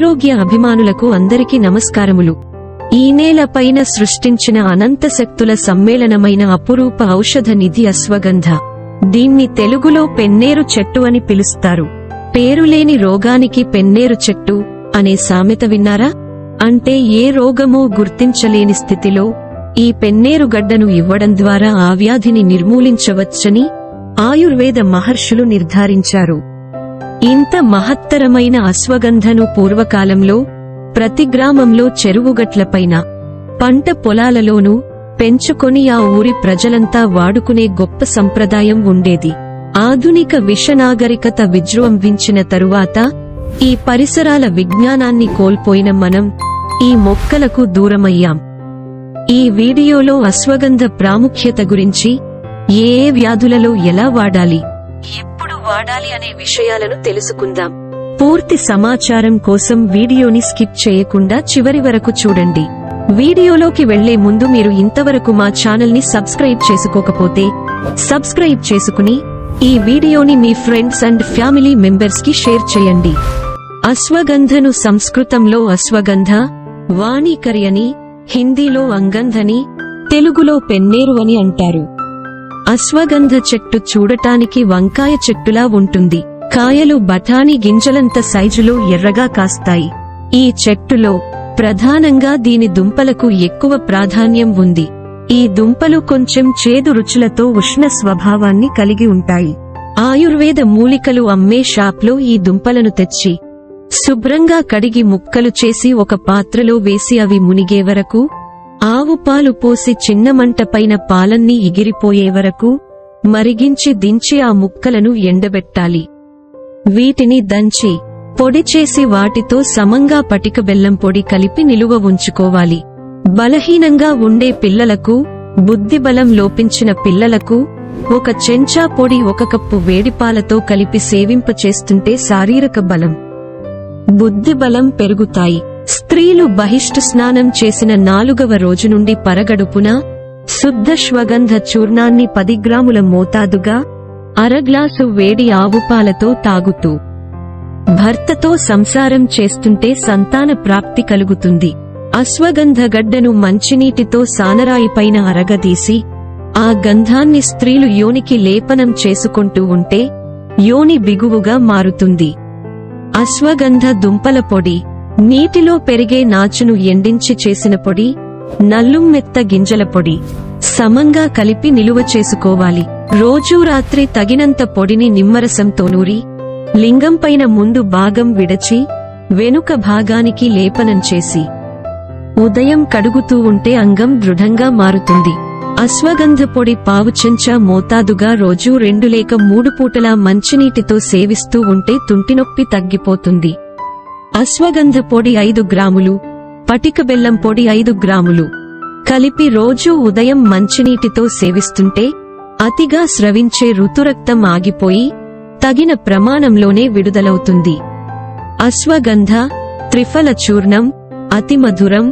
ఆరోగ్య అభిమానులకు అందరికీ నమస్కారములు. ఈ నేల పైన సృష్టించిన అనంత శక్తుల సమ్మేళనమైన అపురూప ఔషధ నిధి అశ్వగంధ. దీన్ని తెలుగులో పెన్నేరు చెట్టు అని పిలుస్తారు. పేరులేని రోగానికి పెన్నేరు చెట్టు అనే సామెత విన్నారా? అంటే ఏ రోగమో గుర్తించలేని స్థితిలో ఈ పెన్నేరు గడ్డను ఇవ్వడం ద్వారా ఆ వ్యాధిని నిర్మూలించవచ్చని ఆయుర్వేద మహర్షులు నిర్ధారించారు. ఇంత మహత్తరమైన అశ్వగంధను పూర్వకాలంలో ప్రతి గ్రామంలో చెరువుగట్లపైన పంట పొలాలలోనూ పెంచుకొని ఆ ఊరి ప్రజలంతా వాడుకునే గొప్ప సంప్రదాయం ఉండేది. ఆధునిక విషనాగరికత విజృంభించిన తరువాత ఈ పరిసరాల విజ్ఞానాన్ని కోల్పోయిన మనం ఈ మొక్కలకు దూరమయ్యాం. ఈ వీడియోలో అశ్వగంధ ప్రాముఖ్యత గురించి ఏ వ్యాధులలో ఎలా వాడాలి వాడాలి అనే విషయాలను తెలుసుకుందాం. పూర్తి సమాచారం కోసం వీడియోని స్కిప్ చేయకుండా చివరి వరకు చూడండి. వీడియోలోకి వెళ్ళే ముందు మీరు ఇంతవరకు మా ఛానల్ని సబ్స్క్రైబ్ చేసుకోకపోతే సబ్స్క్రైబ్ చేసుకుని ఈ వీడియోని మీ ఫ్రెండ్స్ అండ్ ఫ్యామిలీ మెంబర్స్కి షేర్ చేయండి. అశ్వగంధను సంస్కృతంలో అశ్వగంధ వాణీకరి అని హిందీలో అంగంధని తెలుగులో పెన్నేరు అని అంటారు. అశ్వగంధ చెట్టు చూడటానికి వంకాయ చెట్టులా ఉంటుంది. కాయలు బఠానీ గింజలంత సైజులో ఎర్రగా కాస్తాయి. ఈ చెట్టులో ప్రధానంగా దీని దుంపలకు ఎక్కువ ప్రాధాన్యం ఉంది. ఈ దుంపలు కొంచెం చేదు రుచులతో ఉష్ణ స్వభావాన్ని కలిగి ఉంటాయి. ఆయుర్వేద మూలికలు అమ్మే షాప్లో ఈ దుంపలను తెచ్చి శుభ్రంగా కడిగి ముక్కలు చేసి ఒక పాత్రలో వేసి అవి మునిగే వరకు ఆవు పాలు పోసి చిన్న పైన పాలన్నీ ఎగిరిపోయే వరకు మరిగించి దించి ఆ ముక్కలను ఎండబెట్టాలి. వీటిని దంచి పొడి చేసి వాటితో సమంగా పటిక బెల్లం పొడి కలిపి నిలువ ఉంచుకోవాలి. బలహీనంగా ఉండే పిల్లలకు బుద్ధిబలం లోపించిన పిల్లలకు ఒక చెంచా పొడి ఒక కప్పు వేడిపాలతో కలిపి సేవింప చేస్తుంటే శారీరక బలం బుద్ధిబలం పెరుగుతాయి. స్త్రీలు బహిష్ట స్నానం చేసిన నాలుగవ రోజు నుండి పరగడుపున శుద్ధ శ్వగంధ చూర్ణాన్ని పది గ్రాముల మోతాదుగా అరగ్లాసు వేడి ఆవుపాలతో తాగుతూ భర్తతో సంసారం చేస్తుంటే సంతాన ప్రాప్తి కలుగుతుంది. అశ్వగంధ గడ్డను మంచినీటితో సానరాయిపైన అరగదీసి ఆ గంధాన్ని స్త్రీలు యోనికి లేపనం చేసుకుంటూ ఉంటే యోని బిగువుగా మారుతుంది. అశ్వగంధ దుంపల పొడి నీటిలో పెరిగే నాచును ఎండించి చేసిన పొడి నల్లుమ్మెత్త గింజల పొడి. సమంగా కలిపి నిలువ చేసుకోవాలి. రోజూ రాత్రి తగినంత పొడిని నిమ్మరసంతో నూరి లింగంపైన ముందు భాగం విడచి వెనుక భాగానికి లేపనం చేసి. ఉదయం కడుగుతూ ఉంటే అంగం దృఢంగా మారుతుంది. అశ్వగంధ పొడి పావు చెంచా మోతాదుగా రోజూ రెండు లేక మూడు పూటలా మంచినీటితో సేవిస్తూ ఉంటే తుంటినొప్పి తగ్గిపోతుంది. అశ్వగంధ పొడి ఐదు గ్రాములు పటిక బెల్లం పొడి ఐదు గ్రాములు. కలిపి రోజూ ఉదయం మంచినీటితో సేవిస్తుంటే అతిగా స్రవించే ఋతురక్తం ఆగిపోయి తగిన ప్రమాణంలోనే విడుదలవుతుంది. అశ్వగంధ త్రిఫల చూర్ణం అతిమధురం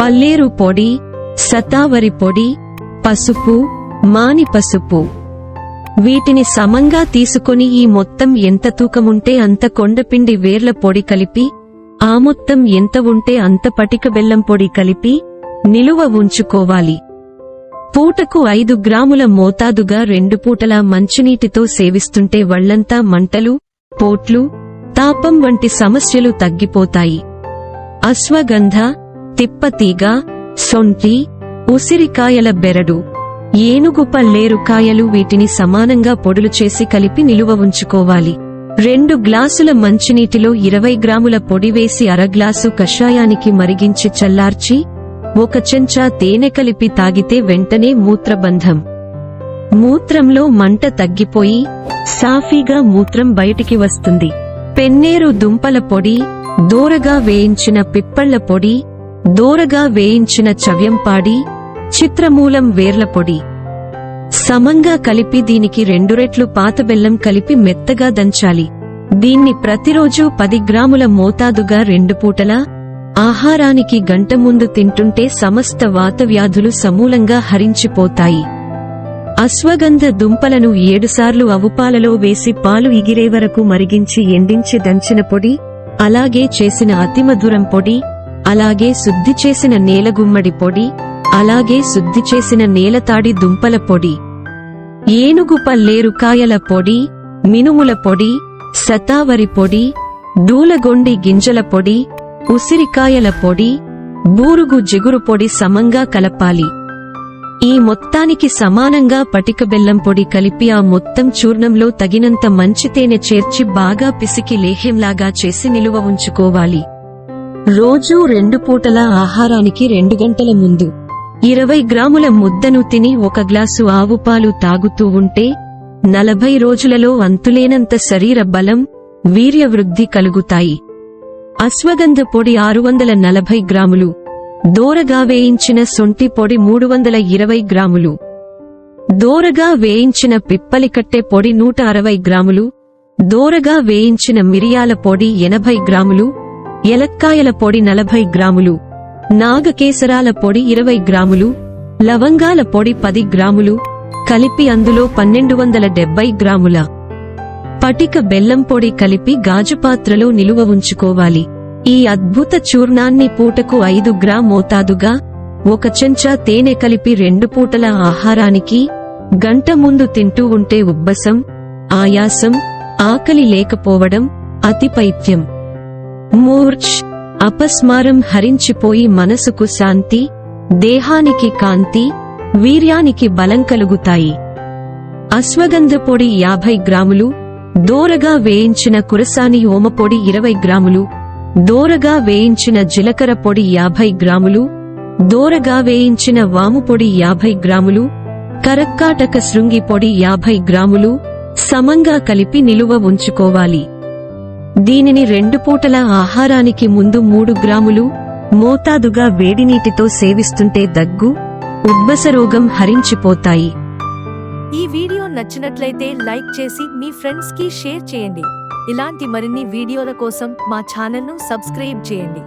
పల్లేరు పొడి సతావరి పొడి పసుపు మాని పసుపు వీటిని సమంగా తీసుకొని ఈ మొత్తం ఎంత తూకముంటే అంత కొండపిండి వేర్ల పొడి కలిపి ఆ మొత్తం ఎంత ఉంటే అంత పటిక బెల్లం పొడి కలిపి నిలువ ఉంచుకోవాలి. పూటకు ఐదు గ్రాముల మోతాదుగా రెండు పూటలా మంచినీటితో సేవిస్తుంటే వళ్ళంతా మంటలు పోట్లు తాపం వంటి సమస్యలు తగ్గిపోతాయి. అశ్వగంధ తిప్పతీగ సొంటి ఉసిరికాయల బెరడు ఏనుగు పల్లేరు కాయలు వీటిని సమానంగా పొడులు చేసి కలిపి నిలువ ఉంచుకోవాలి. రెండు గ్లాసుల మంచినీటిలో ఇరవై గ్రాముల పొడి వేసి అరగ్లాసు కషాయానికి మరిగించి చల్లార్చి ఒక చెంచా తేనె కలిపి తాగితే వెంటనే మూత్రబంధం. మూత్రంలో మంట తగ్గిపోయి సాఫీగా మూత్రం బయటికి వస్తుంది. పెన్నేరు దుంపల పొడి దూరగా వేయించిన పిప్పళ్ళ పొడి దూరగా వేయించిన చవ్యంపాడి చిత్రమూలం వేర్ల పొడి. సమంగా కలిపి దీనికి రెండు రెట్లు పాత బెల్లం కలిపి మెత్తగా దంచాలి. దీన్ని ప్రతిరోజు పది గ్రాముల మోతాదుగా రెండు పూటలా ఆహారానికి గంట ముందు తింటుంటే సమస్త వాతవ్యాధులు సమూలంగా హరించిపోతాయి. అశ్వగంధ దుంపలను ఏడుసార్లు అవుపాలలో వేసి పాలు ఇగిరే వరకు మరిగించి ఎండించి దంచిన పొడి అలాగే చేసిన అతిమధురం పొడి అలాగే శుద్ధి చేసిన నేలగుమ్మడి పొడి అలాగే శుద్ధి చేసిన నేలతాడి దుంపల పొడి ఏనుగు పల్లేరుకాయల పొడి మినుముల పొడి శతావరి పొడి డూలగొండి గింజల పొడి ఉసిరికాయల పొడి బూరుగు జిగురు పొడి సమంగా కలపాలి. ఈ మొత్తానికి సమానంగా పటిక బెల్లం పొడి కలిపి ఆ మొత్తం చూర్ణంలో తగినంత మంచి తేనె చేర్చి బాగా పిసికి లేహ్యంలాగా చేసి నిలువ ఉంచుకోవాలి. రోజూ రెండు పూటల ఆహారానికి రెండు గంటల ముందు ఇరవై గ్రాముల ముద్దను తిని ఒక గ్లాసు ఆవుపాలు తాగుతూ ఉంటే నలభై రోజులలో అంతులేనంత శరీర బలం వీర్యవృద్ధి కలుగుతాయి. అశ్వగంధ పొడి ఆరు వందల నలభై గ్రాములు దోరగా వేయించిన సొంటి పొడి మూడు వందల ఇరవై గ్రాములు దోరగా వేయించిన పిప్పలికట్టె పొడి నూట అరవై గ్రాములు దోరగా వేయించిన మిరియాల పొడి ఎనభై గ్రాములు ఎలక్కాయల పొడి నలభై గ్రాములు. నాగకేసరాల పొడి ఇరవై గ్రాములు లవంగాల పొడి పది గ్రాములు కలిపి అందులో పన్నెండు వందల డెబ్బై గ్రాముల పటిక బెల్లం పొడి కలిపి గాజు పాత్రలో నిలువ ఉంచుకోవాలి. ఈ అద్భుత చూర్ణాన్ని పూటకు ఐదు గ్రామ్ మోతాదుగా ఒక చెంచా తేనె కలిపి రెండు పూటల ఆహారానికి గంట ముందు తింటూ ఉంటే ఉబ్బసం ఆయాసం ఆకలి లేకపోవడం అతిపైత్యం. మూర్ఛ్! అపస్మారం హరించిపోయి మనసుకు శాంతి దేహానికి కాంతి వీర్యానికి బలం కలుగుతాయి. అశ్వగంధ పొడి యాభై గ్రాములు దోరగా వేయించిన కురసాని ఓమపొడి ఇరవై గ్రాములు దోరగా వేయించిన జీలకర్ర పొడి యాభై గ్రాములు దోరగా వేయించిన వాముపొడి యాభై గ్రాములు కరక్కాటక శృంగి పొడి యాభై గ్రాములు సమంగా కలిపి నిలువ ఉంచుకోవాలి. దీనిని రెండు పూటల ఆహారానికి ముందు మూడు గ్రాములు మోతాదుగా వేడినీటితో సేవిస్తుంటే దగ్గు ఉబ్బస రోగం హరించిపోతాయి. ఈ వీడియో నచ్చినట్లయితే లైక్ చేసి మీ ఫ్రెండ్స్కి షేర్ చేయండి. ఇలాంటి మరిన్ని వీడియోల కోసం మా ఛానల్ను సబ్స్క్రైబ్ చేయండి.